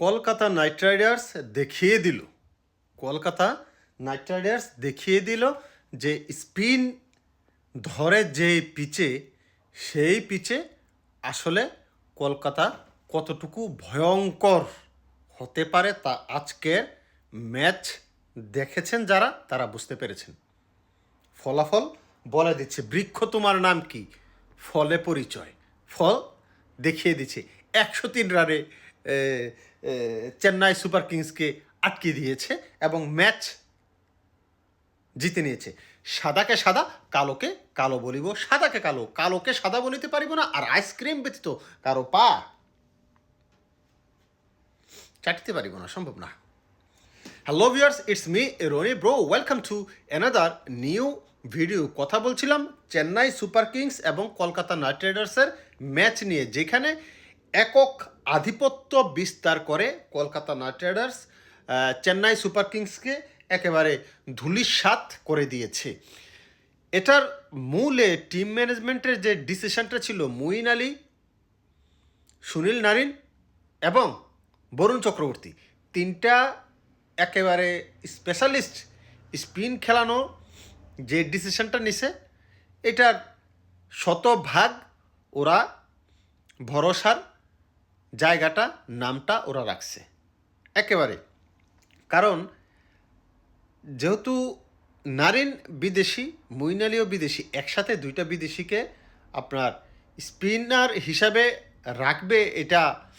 Kolkata night Riders দেখিয়ে দিল। Kolkata night Riders দেখিয়ে দিল যে স্পিন ধরে যে পিচে, সেই পিচে আসলে কলকাতা কতটুকু ভয়ঙ্কর হতে পারে তা আজকের ম্যাচ দেখেছেন যারা, তারা বুঝতে পেরেছেন। ফলাফল বলে দিচ্ছে, বৃক্ষ তোমার নাম কি? ফলে পরিচয়। ফল দেখিয়ে দিচ্ছে, একশো তিন রানে চেন্নাই সুপার কিংসকে আটকে দিয়েছে এবং ম্যাচ জিতে নিয়েছে। সাদাকে সাদা, কালোকে কালো বলিব। সাদাকে কালো, কালোকে সাদা বলিতে পারিব না। আর আইসক্রিম ব্যতীত কারও পা চাটিতে পারিব না, সম্ভব না। Hello viewers, it's me Rony bro. Welcome to another new video. কথা বলছিলাম চেন্নাই সুপার কিংস এবং কলকাতা নাইট রাইডার্সের ম্যাচ নিয়ে, যেখানে একক আধিপত্য বিস্তার করে Kolkata knight riders Chennai super কিংসকে একেবারে ধুলিসাৎ করে দিয়েছে। এটার মূলে টিম ম্যানেজমেন্টের যে ডিসিশনটা ছিল মুইন আলী, সুনীল নারিন এবং বরুণ চক্রবর্তী, তিনটা একেবারে স্পেশালিস্ট স্পিন খেলানো যে ডিসিশনটা নিছে, এটার শতভাগ ওরা ভরসার জায়গাটা, নামটা ওরা রাখছে। একেবারে। কারণ, যেহেতু নারিন বিদেশি মুইনালিও বিদেশি, একসাথে দুইটা বিদেশিকে আপনার স্পিনার হিসাবে রাখবে, এটা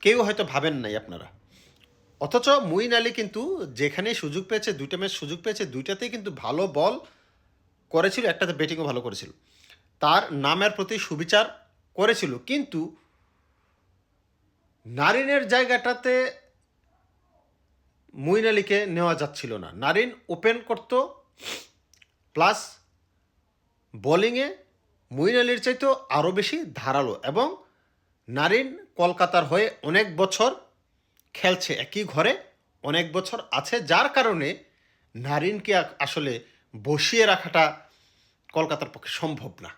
কেউ হয়তো ভাবেন নাই আপনারা। অথচ মুইন আলী কিন্তু যেখানে সুযোগ পেয়েছে, দুইটা ম্যাচ সুযোগ পেয়েছে, দুইটাতেই কিন্তু ভালো বল করেছিল, একটাতে ব্যাটিংও ভালো করেছিল। তার নামের প্রতি সুবিচার করেছিল। কিন্তু নারিনের জায়গাটাতে মুইন আলীকে নেওয়া যাচ্ছিল না। নারিন ওপেন করত, প্লাস বোলিংয়ে মুইন আলীর চাইতেও আরও বেশি ধারালো এবং নারিন কলকাতার হয়ে অনেক বছর খেলছে একই ঘরে, অনেক বছর আছে, যার কারণে নারিনকে আসলে বসিয়ে রাখাটা কলকাতার পক্ষে সম্ভব না।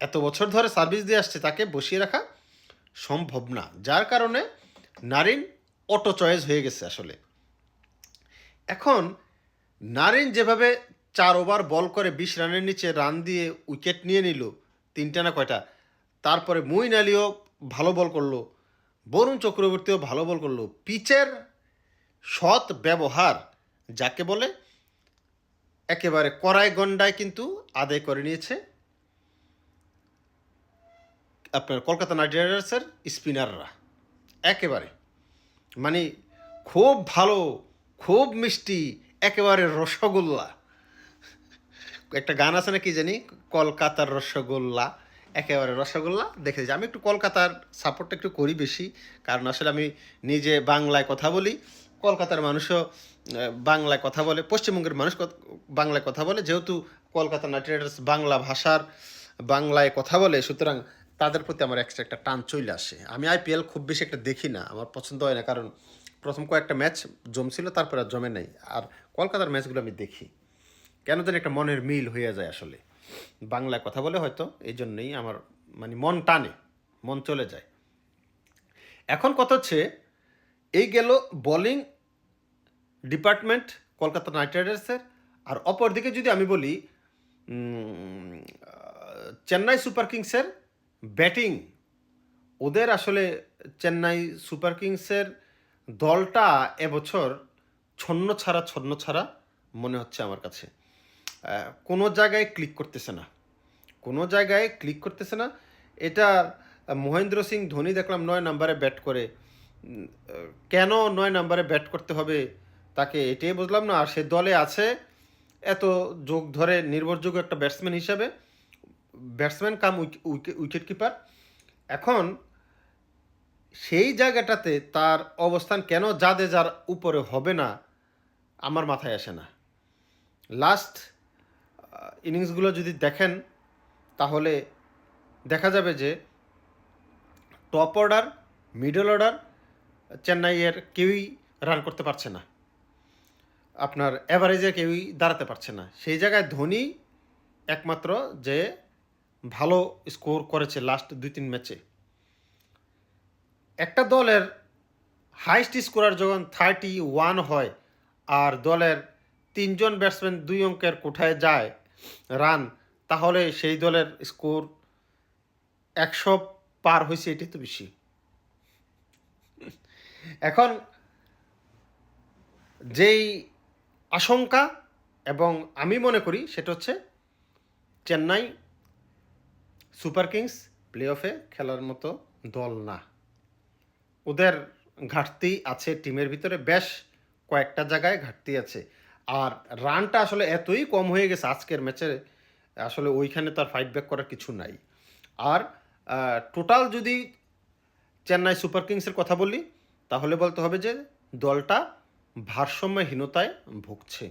এত বছর ধরে সার্ভিস দিয়ে আসছে, তাকে বসিয়ে রাখা সম্ভব না। যার কারণে নারিন অটো চয়েস হয়ে গেছে আসলে। এখন নারিন যেভাবে চার ওভার বল করে বিশ রানের নিচে রান দিয়ে উইকেট নিয়ে নিল, তিনটা না কয়টা, তারপরে মুইন আলীও ভালো বল করল, বরুণ চক্রবর্তীও ভালো বল করল। পিচের সৎ ব্যবহার যাকে বলে, একেবারে কড়াই গন্ডায় কিন্তু আদায় করে নিয়েছে। আপনার কলকাতা নাইট রাইডার্সের স্পিনাররা। একেবারে। মানে খুব ভালো, খুব মিষ্টি, একেবারে রসগোল্লা। একটা গান আছে না কি জানি? কলকাতার রসগোল্লা। একেবারে রসগোল্লা, দেখে যে আমি একটু কলকাতার সাপোর্টটা একটু করি বেশি। কারণ আসলে আমি নিজে বাংলায় কথা বলি। কলকাতার মানুষও বাংলায় কথা বলে। পশ্চিমবঙ্গের মানুষ বাংলায় কথা বলে। যেহেতু কলকাতা নাইট রাইডার্স বাংলা ভাষার বাংলায় কথা বলে, সুতরাং তাদের প্রতি আমার এক্সট্রা একটা টান চলে আসে। আমি আইপিএল খুব বেশি একটা দেখি না, আমার পছন্দ হয় না, কারণ প্রথম কয়েকটা ম্যাচ জমছিল, তারপরে আর জমে নাই। আর কলকাতার ম্যাচগুলো আমি দেখি। কেন যেন একটা মনের মিল হয়ে যায় আসলে। বাংলায় কথা বলে হয়তো এই জন্যই আমার মানে মন টানে, মন চলে যায়। এখন কথা হচ্ছে, এই গেল বোলিং ডিপার্টমেন্ট কলকাতা নাইট রাইডার্সের আর অপরদিকে যদি আমি বলি চেন্নাই সুপার কিংসের ব্যাটিং। ওদের আসলে চেন্নাই সুপার কিংসের দলটা এবছর ছন্ন ছাড়া ছন্ন ছাড়া মনে হচ্ছে আমার কাছে। কোনো জায়গায় ক্লিক করতেছে না। কোনো জায়গায় ক্লিক করতেছে না। এটা মহেন্দ্র সিং ধোনি দেখলাম নয় নাম্বারে ব্যাট করে। কেন নয় নাম্বারে ব্যাট করতে হবে তাকে এটাই বুঝলাম না। আর সে দলে আছে, এত যোগ ধরে নির্ভরযোগ্য একটা ব্যাটসম্যান হিসাবে। ব্যাটসম্যান কাম উইকেট কিপার এখন সেই জায়গাটাতে তার অবস্থান কেন যার উপরে হবে না, আমার মাথায় আসে না। লাস্ট ইনিংসগুলো যদি দেখেন, তাহলে দেখা যাবে যে টপ অর্ডার মিডল অর্ডার চেন্নাইয়ের কেউই রান করতে পারছে না। আপনার অ্যাভারেজে কেউই দাঁড়াতে পারছে না। সেই জায়গায় ধোনি একমাত্র যে ভালো স্কোর করেছে লাস্ট দুই তিন ম্যাচে একটা দলের হাইস্ট স্কোরার যখন থার্টি ওয়ান হয় আর দলের তিনজন ব্যাটসম্যান দুই অঙ্কের কোঠায় যায় রান তাহলে সেই দলের স্কোর একশো পার হয়েছে, এটাই তো বেশি। এখন যেই আশঙ্কা এবং আমি মনে করি সেটা হচ্ছে চেন্নাই সুপার কিংস প্লে অফে খেলার মতো দল না। ওদের ঘাটতি আছে টিমের ভিতরে, বেশ কয়েকটা জায়গায় ঘাটতি আছে। আর রানটা আসলে এতই কম হয়ে গেছে আজকের ম্যাচে, আসলে ওইখানে তার ফাইট ব্যাক করার কিছু নাই। আর টোটাল যদি চেন্নাই সুপার কিংসের কথা বলি, তাহলে বলতে হবে যে দলটা ভারসাম্যহীনতায় ভুগছে।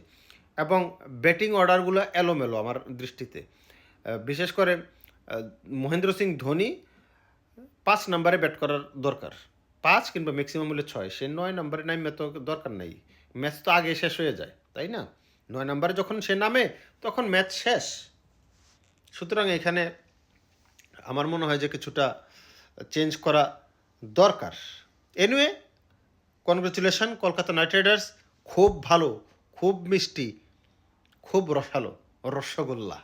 এবং ব্যাটিং অর্ডারগুলো এলোমেলো আমার দৃষ্টিতে। বিশেষ করে মহেন্দ্র সিং ধোনি পাঁচ নম্বরে ব্যাট করার দরকার। পাঁচ কিংবা ম্যাক্সিমাম হলে ছয়। সে নয় নম্বরে নামবে তো দরকার নেই। ম্যাচ তো আগে শেষ হয়ে যায়, তাই না? নয় নম্বরে যখন সে নামে, তখন ম্যাচ শেষ। সুতরাং এখানে আমার মনে হয় যে কিছুটা চেঞ্জ করা দরকার। Anyway congratulation Kolkata knight riders খুব ভালো, খুব মিষ্টি, খুব রসালো, রসগোল্লা।